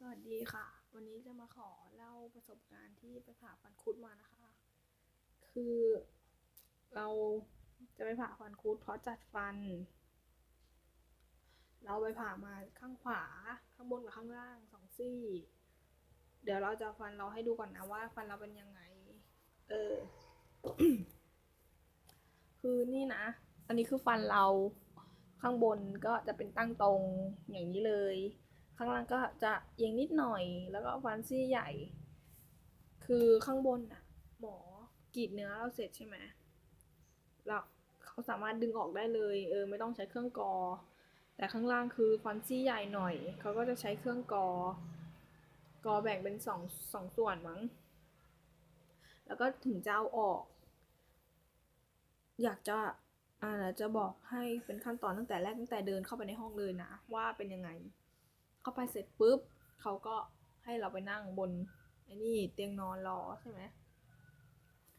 สวัสดีค่ะ วันนี้จะมาขอเล่าประสบการณ์ที่ไปผ่าฟันคุดมานะคะ คือเราจะไปผ่าฟันคุดเพราะจัดฟัน เราไปผ่ามาข้างขวาข้างบนกับข้างล่างสองซี่ เดี๋ยวเราจะฟันเราให้ดูก่อนนะว่า ฟันเราเป็นยังไง เออ คือนี่นะ อันนี้คือฟันเราข้างบนก็จะเป็นตั้งตรงอย่างนี้เลย ข้างล่างก็จะเอียงนิดหน่อย แล้วก็ฟันซี่ใหญ่ คือข้างบนน่ะหมอกรีดเนื้อเราเสร็จใช่ไหมแล้วเขาสามารถดึงออกได้เลยเออไม่ต้องใช้เครื่องกอ แต่ข้างล่างคือฟันซี่ใหญ่หน่อย เขาก็จะใช้เครื่องกอ กอแบ่งเป็นสองสองส่วนมั้ง แล้วก็ถึงจะเอาออก อยากจะอ่าจะบอกให้เป็นขั้นตอนตั้งแต่แรกตั้งแต่เดินเข้าไปในห้องเลยนะ ว่าเป็นยังไง เข้าไปเสร็จปุ๊บเขาก็ให้เราไปนั่งบนไอ้นี่เตียงนอนรอใช่ไหม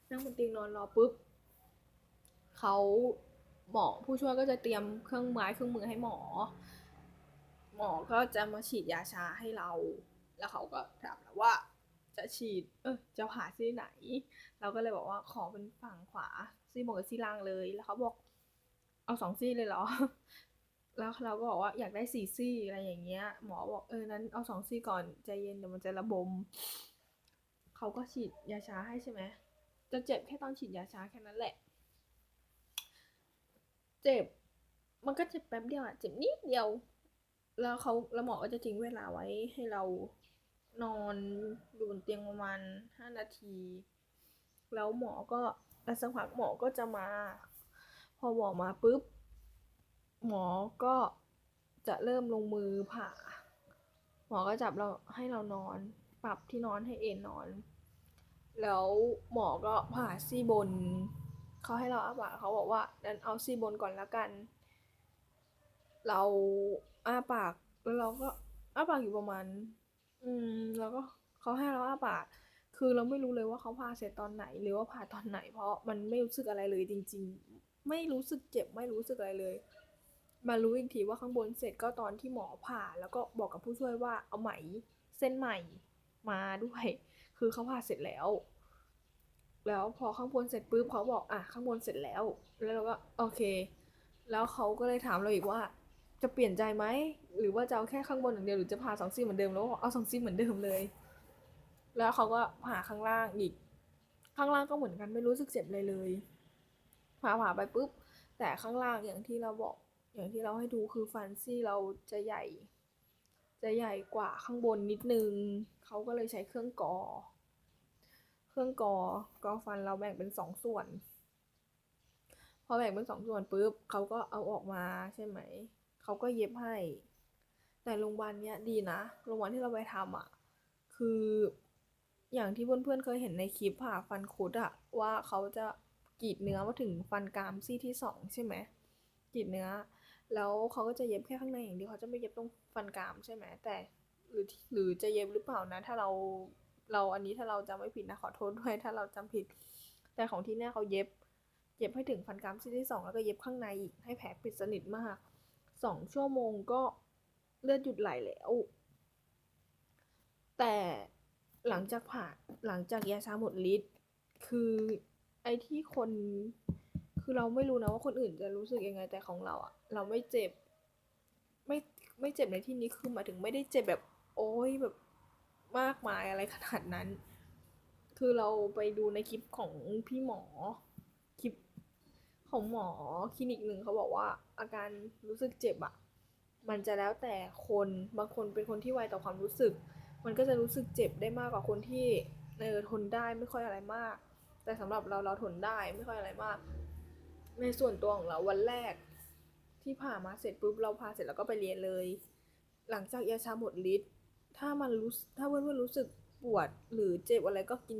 นั่งบนเตียงนอนรอปุ๊บเขาหมอผู้ช่วยก็จะเตรียมเครื่องไม้เครื่องมือให้หมอ หมอก็จะมาฉีดยาชาให้เรา แล้วเขาก็ถามเราว่าจะฉีด เออจะผ่าซี่ไหน เราก็เลยบอกว่าขอเป็นฝั่งขวาซี่บนกับซี่ล่างเลย แล้วเขาบอกเอาสองซี่เลยเหรอ แล้วเราก็บอกว่าอยากได้สี่ซี่อะไรอย่างเงี้ย หมอบอกเออนั้นเอาสองซี่ก่อนใจเย็นเดี๋ยวมันจะระบม เขาก็ฉีดยาชาให้ใช่ไหมจะเจ็บแค่ตอนฉีดยาชาแค่นั้นแหละ เจ็บ มันก็เจ็บแป๊บเดียวอะเจ็บนิดเดียว แล้วเขาแล้วหมอก็จะทิ้งเวลาไว้ให้เรานอนอยู่บนเตียงประมาณห้านาที แล้วหมอก็แล้วสักพักหมอก็จะมา พอหมอมาปุ๊บ หมอก็จะเริ่มลงมือผ่า หมอก็จับเราให้เรานอน ปรับที่นอนให้เอนนอน แล้วหมอก็ผ่าซี่บน เขาให้เราอ้าปากเขาบอกว่าดันเอาซี่บนก่อนและกัน เราอ้าปากแล้วเราก็อ้าปากอยู่ประมาณ อืม แล้วก็เขาให้เราอ้าปาก คือเราไม่รู้เลยว่าเขาผ่าเสร็จตอนไหน หรือว่าผ่าตอนไหน เพราะมันไม่รู้สึกอะไรเลยจริง ๆ ไม่รู้สึกเจ็บไม่รู้สึกอะไรเลย มารู้อีกทีว่าข้างบนเสร็จก็ตอนที่หมอผ่า แล้วก็บอกกับผู้ช่วยว่าเอาไหมเส้นใหม่มาด้วย คือเขาผ่าเสร็จแล้ว แล้วพอข้างบนเสร็จปุ๊บเขาบอกอะข้างบนเสร็จแล้ว แล้วเราก็โอเค แล้วเขาก็เลยถามเราอีกว่า จะเปลี่ยนใจไหมหรือว่าจะเอาแค่ข้างบนอย่างเดียวหรือจะผ่าสองซี่เหมือนเดิมแล้วเอาสองซี่เหมือนเดิมเลย แล้วเขาก็ผ่าข้างล่างอีก ข้างล่างก็เหมือนกันไม่รู้สึกเจ็บเลยเลยผ่าผ่าไปปุ๊บแต่ข้างล่างอย่างที่เราบอก อย่างที่เราให้ดูคือฟันซี่เราจะใหญ่ จะใหญ่กว่าข้างบนนิดนึง เขาก็เลยใช้เครื่องกอ เครื่องกอกอฟันเราแบ่งเป็นสองส่วน พอแบ่งเป็นสองส่วนปุ๊บเขาก็เอาออกมาใช่ไหม เขาก็เย็บให้ แต่โรงพยาบาลเนี้ยดีนะ โรงพยาบาลที่เราไปทำอะ คืออย่างที่เพื่อนๆเคยเห็นในคลิปผ่าฟันคุดอะว่าเขาจะกรีดเนื้อมาถึงฟันกรามซี่ที่สองใช่ไหมกรีดเนื้อ แล้วเขาก็จะเย็บแค่ข้างในอย่างเดียวเขาจะไม่เย็บตรงฟันกรามใช่ไหมแต่หรือหรือจะเย็บหรือเปล่านะ ถ้าเราเราอันนี้ถ้าเราจำไม่ผิดนะขอโทษด้วยถ้าเราจำผิด แต่ของที่เนี่ยเขาเย็บ เย็บให้ถึงฟันกรามซี่ที่สองแล้วก็เย็บข้างในอีกให้แผลปิดสนิทมากสองชั่วโมงก็เลือดหยุดไหลแล้วแต่หลังจากผ่าหลังจากยาชาหมดฤทธิ์คือไอ้ที่คน คือเราไม่รู้นะว่าคนอื่นจะรู้สึกยังไงแต่ของเราอะเราไม่เจ็บ ไม่ไม่เจ็บในที่นี้คือหมายถึงไม่ได้เจ็บแบบ โอ้ยแบบมากมายอะไรขนาดนั้น คือเราไปดูในคลิปของพี่หมอคลิปของหมอคลินิกหนึ่งเขาบอกว่า อาการรู้สึกเจ็บอะมันจะแล้วแต่คนบางคนเป็นคนที่ไวต่อความรู้สึก มันก็จะรู้สึกเจ็บได้มากกว่าคนที่เออทนได้ไม่ค่อยอะไรมาก แต่สำหรับเราเราทนได้ไม่ค่อยอะไรมาก ในส่วนตัวของเราวันแรก ที่ผ่ามาเสร็จปุ๊บเราผ่าเสร็จแล้วก็ไปเรียนเลย หลังจากยาชาหมดฤทธิ์ถ้ามันรู้ถ้าเพื่อนๆรู้สึกปวดหรือเจ็บอะไรก็กิน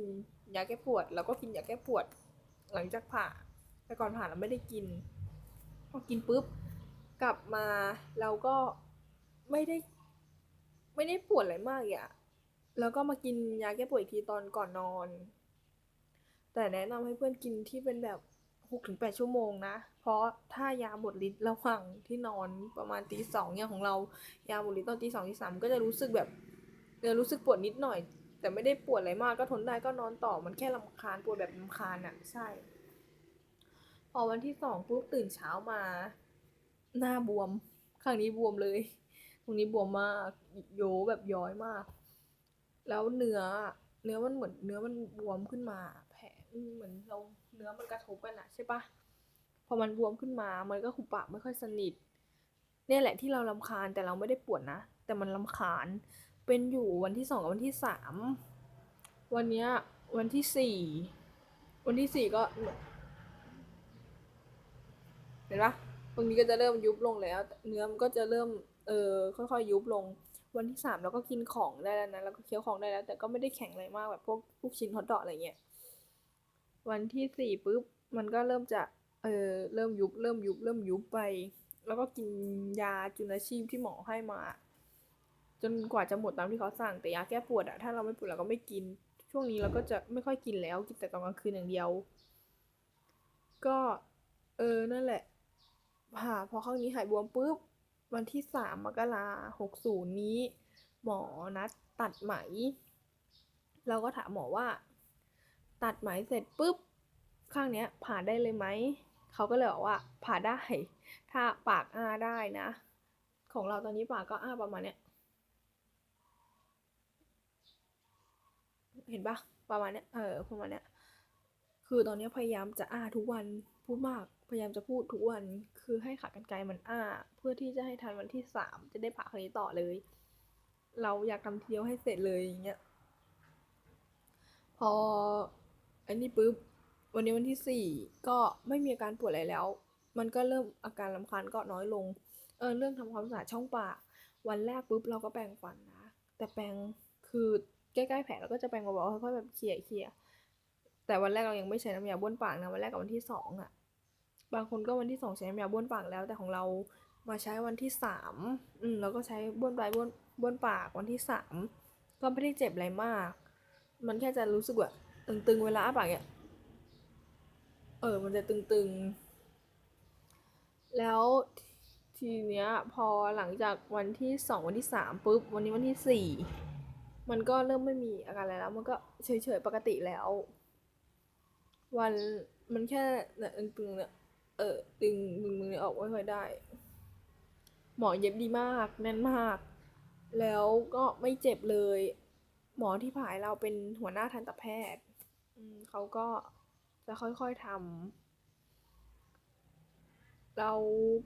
ยาแก้ปวด แล้วก็กินยาแก้ปวด หลังจากผ่า แต่ก่อนผ่าเราไม่ได้กินพอกินปุ๊บกลับมาเราก็ไม่ได้ ไม่ได้ปวดอะไรมากอะแล้วก็มากินยาแก้ปวดอีกทีตอนก่อนนอน แต่แนะนำให้เพื่อนกินที่เป็นแบบ หกถึงแปดชั่วโมงนะ เพราะถ้ายาหมดฤทธิ์ระหว่างที่นอนประมาณตีสองเนี่ยของเรา ยาหมดฤทธิ์ตอนตีสองตีสามก็จะรู้สึกแบบเนื้อรู้สึกปวดนิดหน่อย แต่ไม่ได้ปวดอะไรมากก็ทนได้ก็นอนต่อมันแค่ลำคาญปวดแบบลำคาญอะใช่ พอวันที่สองปุ๊บตื่นเช้ามา หน้าบวม ข้างนี้บวมเลย ตรงนี้บวมมากโยแบบย้อยมาก แล้วเนื้อเนื้อมันเหมือนเนื้อมันบวมขึ้นมา เหมือนเราเนื้อมันกระทบกันอะใช่ปะพอมันบวมขึ้นมา มันก็หุบปากไม่ค่อยสนิทเนี่ยแหละที่เราลำคาญแต่เราไม่ได้ปวดนะ แต่มันลำคาญเป็นอยู่วันที่สองกับวันที่สามวันเนี้ยวันที่สี่วันที่สี่ก็เห็นปะตรงนี้ก็จะเริ่มยุบลงแล้ว เนื้อมันก็จะเริ่มเออค่อยๆยุบลง วันที่สามเราก็กินของได้แล้วนะเราก็เคี้ยวของได้แล้ว แต่ก็ไม่ได้แข็งอะไรมากแบบพวกลูกชิ้นฮอทดอกอะไรเงี้ย วันที่สี่ปุ๊บมันก็เริ่มจะเออเริ่มยุบเริ่มยุบเริ่มยุบไป แล้วก็กินยาจุลชีพที่หมอให้มา จนกว่าจะหมดตามที่เขาสั่งแต่ยาแก้ปวดอะถ้าเราไม่ปวดเราก็ไม่กิน ช่วงนี้เราก็จะไม่ค่อยกินแล้วกินแต่ตอนกลางคืนอย่างเดียว ก็เออนั่นแหละค่ะพอข้างนี้หายบวมปุ๊บวันที่สามมกราหกศูนย์นี้ หมอนัดตัดไหม เราก็ถามหมอว่า ตัดไหมเสร็จปุ๊บข้างเนี้ยผ่าได้เลยไหมเขาก็เลยบอกว่าผ่าได้ ถ้าปากอ้าได้นะ ของเราตอนนี้ปากก็อ้าประมาณเนี้ยเห็นปะประมาณเนี้ยเออประมาณเนี้ยคือตอนนี้พยายามจะอ้าทุกวันพูดมากพยายามจะพูดทุกวันคือให้ขากรรไกรมันอ้า เพื่อที่จะให้ทันวันที่สามจะได้ผ่าครั้งนี้ต่อเลย เราอยากทำเทีเดียวให้เสร็จเลยอย่างเงี้ยพอ อันนี้ปุ๊บวันนี้วันที่สี่ก็ไม่มีอาการปวดอะไรแล้ว มันก็เริ่มอาการรำคาญก็น้อยลง เออเรื่องทำความสะอาดช่องปาก วันแรกปุ๊บเราก็แปรงฟันนะ แต่แปรงคือใกล้ๆแผลเราก็จะแปรงเบาๆค่อยๆแบบเขี่ยเขี่ยแต่วันแรกเรายังไม่ใช้น้ำยาบ้วนปากนะวันแรกกับวันที่สองอะบางคนก็วันที่สองใช้น้ำยาบ้วนปากแล้ว แต่ของเรามาใช้วันที่สามอืมแล้วก็ใช้บ้วนปลายบ้วนบ้วนปากวันที่สามก็ไม่ได้เจ็บอะไรมาก มันแค่จะรู้สึกว่า ตึงๆเวลาอ้าปากเนี่ยเออ มันจะตึงๆ แล้วทีเนี้ยพอหลังจากวันที่สองวันที่สามปุ๊บ วันนี้วันที่สี่มันก็เริ่มไม่มีอาการอะไรแล้ว มันก็เฉยๆ ปกติแล้ว วันมันแค่เนี่ยตึงๆเนี่ยเออตึงมึงมึงออกไม่ค่อยได้ หมอเย็บดีมาก แน่นมาก แล้วก็ไม่เจ็บเลย หมอที่ผ่าให้เราเป็นหัวหน้าทันตแพทย์ เขาก็จะค่อยๆทำเรา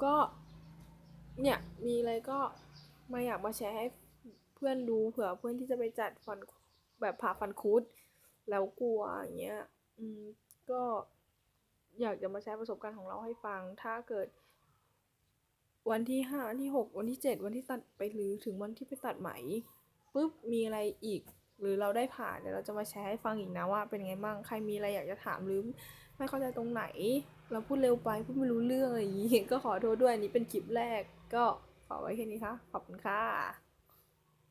ก็เนี่ยมีอะไรก็มาอยากมาแชร์ให้เพื่อนดูเผื่อเพื่อนที่จะไปจัดฟันแบบผ่าฟันคุดแล้วกลัวอย่างเงี้ยอืมก็อยากจะมาแชร์ประสบการณ์ของเราให้ฟัง ถ้าเกิด วันที่ห้าวันที่หกวันที่เจ็ดวันที่ตัดไปหรือถึงวันที่ไปตัดไหมปุ๊บมีอะไรอีก หรือเราได้ผ่านเดี๋ยวเราจะมาแชร์ให้ฟังอีกนะว่า เป็นไงบ้างใครมีอะไรอยากจะถามหรือไม่เข้าใจตรงไหน เราพูดเร็วไปพูดไม่รู้เรื่องอะไรอย่างงี้ก็ขอโทษด้วยอันนี้เป็นคลิปแรกก็ขอไว้แค่นี้ค่ะขอบคุณค่ะ